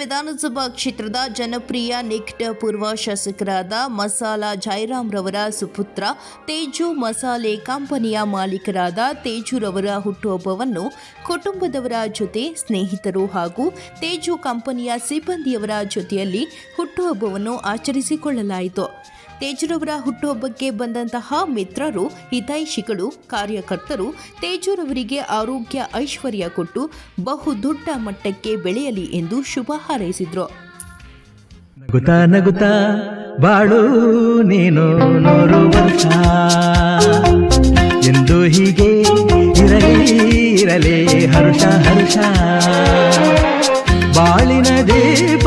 ವಿಧಾನಸಭಾ ಕ್ಷೇತ್ರದ ಜನಪ್ರಿಯ ನಿಕಟ ಪೂರ್ವ ಶಾಸಕರಾದ ಮಸಾಲ ಜಯರಾಮ್ ರವರ ಸುಪುತ್ರ ತೇಜು ಮಸಾಲೆ ಕಂಪನಿಯ ಮಾಲೀಕರಾದ ತೇಜುರವರ ಹುಟ್ಟುಹಬ್ಬವನ್ನು ಕುಟುಂಬದವರ ಜೊತೆ ಸ್ನೇಹಿತರು ಹಾಗೂ ತೇಜು ಕಂಪನಿಯ ಸಿಬ್ಬಂದಿಯವರ ಜೊತೆಯಲ್ಲಿ ಹುಟ್ಟುಹಬ್ಬವನ್ನು ಆಚರಿಸಿಕೊಳ್ಳಲಾಯಿತು. ತೇಜುರವರ ಹುಟ್ಟುಹಬ್ಬಕ್ಕೆ ಬಂದಂತಹ ಮಿತ್ರರು, ಹಿತೈಷಿಗಳು, ಕಾರ್ಯಕರ್ತರು ತೇಜುರವರಿಗೆ ಆರೋಗ್ಯ ಐಶ್ವರ್ಯ ಕೊಟ್ಟು ಬಹು ದೊಡ್ಡ ಮಟ್ಟಕ್ಕೆ ಬೆಳೆಯಲಿ ಎಂದು ಶುಭ ಹಾರೈಸಿದ್ರು. ನಗುತ್ತಾ ನಗುತ್ತಾ ಬಾಳು ನೀನು ನೂರು ವರ್ಷ. ಎಂದು ಹೀಗೆ ಇರಲಿ ಇರಲಿ ಹರ್ಷ ಹರ್ಷ. ಬಾಳಿನ ದೀಪ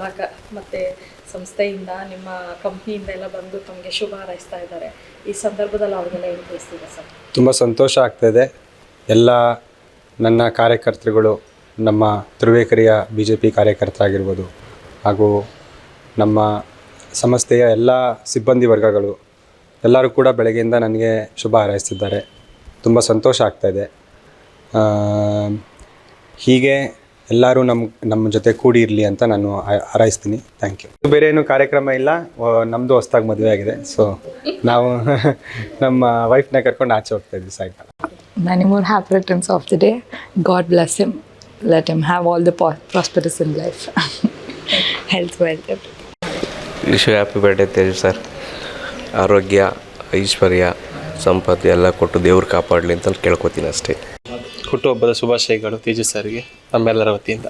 ಮೂಲಕ ಮತ್ತು ಸಂಸ್ಥೆಯಿಂದ ನಿಮ್ಮ ಕಂಪ್ನಿಯಿಂದ ಎಲ್ಲ ಬಂದು ತಮಗೆ ಶುಭ ಹಾರೈಸ್ತಾ ಇದ್ದಾರೆ. ಈ ಸಂದರ್ಭದಲ್ಲಿ ಅವ್ರಿಗೆಲ್ಲ ಏನು ತಿಳಿಸ್ತಿದೆ ಸರ್? ತುಂಬ ಸಂತೋಷ ಆಗ್ತಾಯಿದೆ ಎಲ್ಲ ನನ್ನ ಕಾರ್ಯಕರ್ತರುಗಳು, ನಮ್ಮ ತ್ರಿವೇಕರಿಯ ಬಿ ಜೆ ಪಿ ಕಾರ್ಯಕರ್ತರಾಗಿರ್ಬೋದು ಹಾಗೂ ನಮ್ಮ ಸಂಸ್ಥೆಯ ಎಲ್ಲ ಸಿಬ್ಬಂದಿ ವರ್ಗಗಳು, ಎಲ್ಲರೂ ಕೂಡ ಬೆಳಗ್ಗೆಯಿಂದ ನನಗೆ ಶುಭ ಹಾರೈಸ್ತಿದ್ದಾರೆ. ತುಂಬ ಸಂತೋಷ ಆಗ್ತಾಯಿದೆ ಹೀಗೆ ಎಲ್ಲರೂ ನಮ್ಮ ನಮ್ಮ ಜೊತೆ ಕೂಡಿ ಇರಲಿ ಅಂತ ನಾನು ಹಾರೈಸ್ತೀನಿ. ಥ್ಯಾಂಕ್ ಯು ಬೇರೆ ಏನು ಕಾರ್ಯಕ್ರಮ ಇಲ್ಲ. ವ- ನಮ್ಮದು ಹೊಸ್ದಾಗಿ ಮದುವೆ ಆಗಿದೆ. ಸೊ ನಾವು ನಮ್ಮ ವೈಫ್ನ ಕರ್ಕೊಂಡು ಆಚೆ ಹೋಗ್ತಾ ಇದ್ವಿ ಸಾಯಂಕಾಲ. Many more happy returns of the day God bless him. Let him have all the prosperous in in life. Health, wealth, everything. Wish happy birthday Tej sir. ಆರೋಗ್ಯ ಐಶ್ವರ್ಯ ಸಂಪತ್ತು ಎಲ್ಲ ಕೊಟ್ಟು ದೇವ್ರು ಕಾಪಾಡಲಿ ಅಂತ ಕೇಳ್ಕೊತೀನಿ ಅಷ್ಟೇ. ಹುಟ್ಟುಹಬ್ಬದ ಶುಭಾಶಯಗಳು ತೇಜಸ್ ಸರ್ಗೆ ನಮ್ಮೆಲ್ಲರ ವತಿಯಿಂದ.